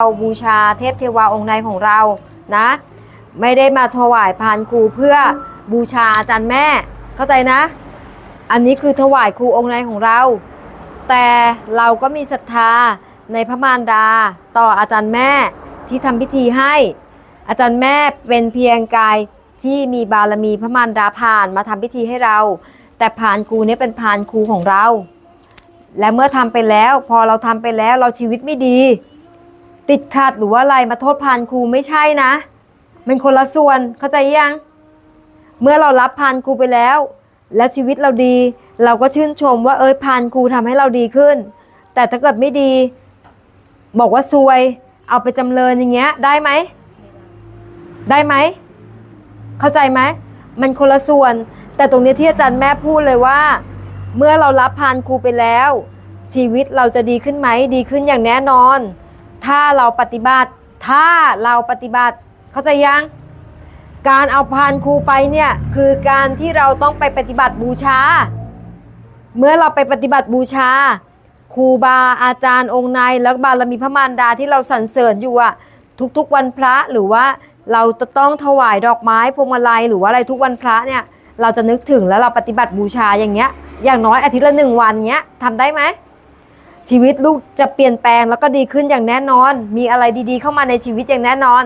เราบูชาเทพเทวาองค์ในของเรานะ ไม่ได้มาถวายพานครูเพื่อบูชาอาจารย์แม่ เข้าใจนะ อันนี้คือถวายครูองค์ในของเรา แต่เราก็มีศรัทธาในพระมารดาต่ออาจารย์แม่ที่ทำพิธีให้ อาจารย์แม่เป็นเพียงกายที่มีบารมีพระมารดาผ่านมาทำพิธีให้เรา แต่พานครูเนี่ยเป็นพานครูของเรา และเมื่อทำไปแล้ว พอเราทำไปแล้วเราชีวิตไม่ดี ติดขัดหรือว่าอะไรมาโทษพานครูไม่ใช่นะ มันคนละส่วนเข้าใจยัง เมื่อเรารับพานครูไปแล้ว และชีวิตเราดี เราก็ชื่นชมว่าเอ้ยพานครูทำให้เราดีขึ้น แต่ถ้าเกิดไม่ดี บอกว่าซวย เอาไปจำเริญอย่างเงี้ย ได้ไหม ได้ไหม เข้าใจไหม มันคนละส่วน แต่ตรงนี้ที่อาจารย์แม่พูดเลยว่า เมื่อเรารับพานครูไปแล้ว ชีวิตเราจะดีขึ้นไหมดีขึ้นอย่างแน่นอน ถ้าเราปฏิบัติ ถ้าเราปฏิบัติ เข้าใจยัง การเอาพานครูไปเนี่ยคือการที่เราต้องไปปฏิบัติบูชา เมื่อเราไปปฏิบัติบูชาครูบาอาจารย์องค์ในแล้วบารมีพระมารดาที่เราสรรเสริญอยู่อะทุกๆวันพระหรือว่าเราจะต้องถวายดอกไม้พวงมาลัยหรือว่าอะไรทุกวันพระเนี่ยเราจะนึกถึงแล้วเราปฏิบัติบูชาอย่างเงี้ย อย่างน้อยอาทิตย์ละหนึ่งวันเงี้ยทำได้ไหม ชีวิตลูกจะเปลี่ยนแปลงแล้วก็ดีขึ้นอย่างแน่นอน มีอะไรดีๆ เข้ามาในชีวิตอย่างแน่นอน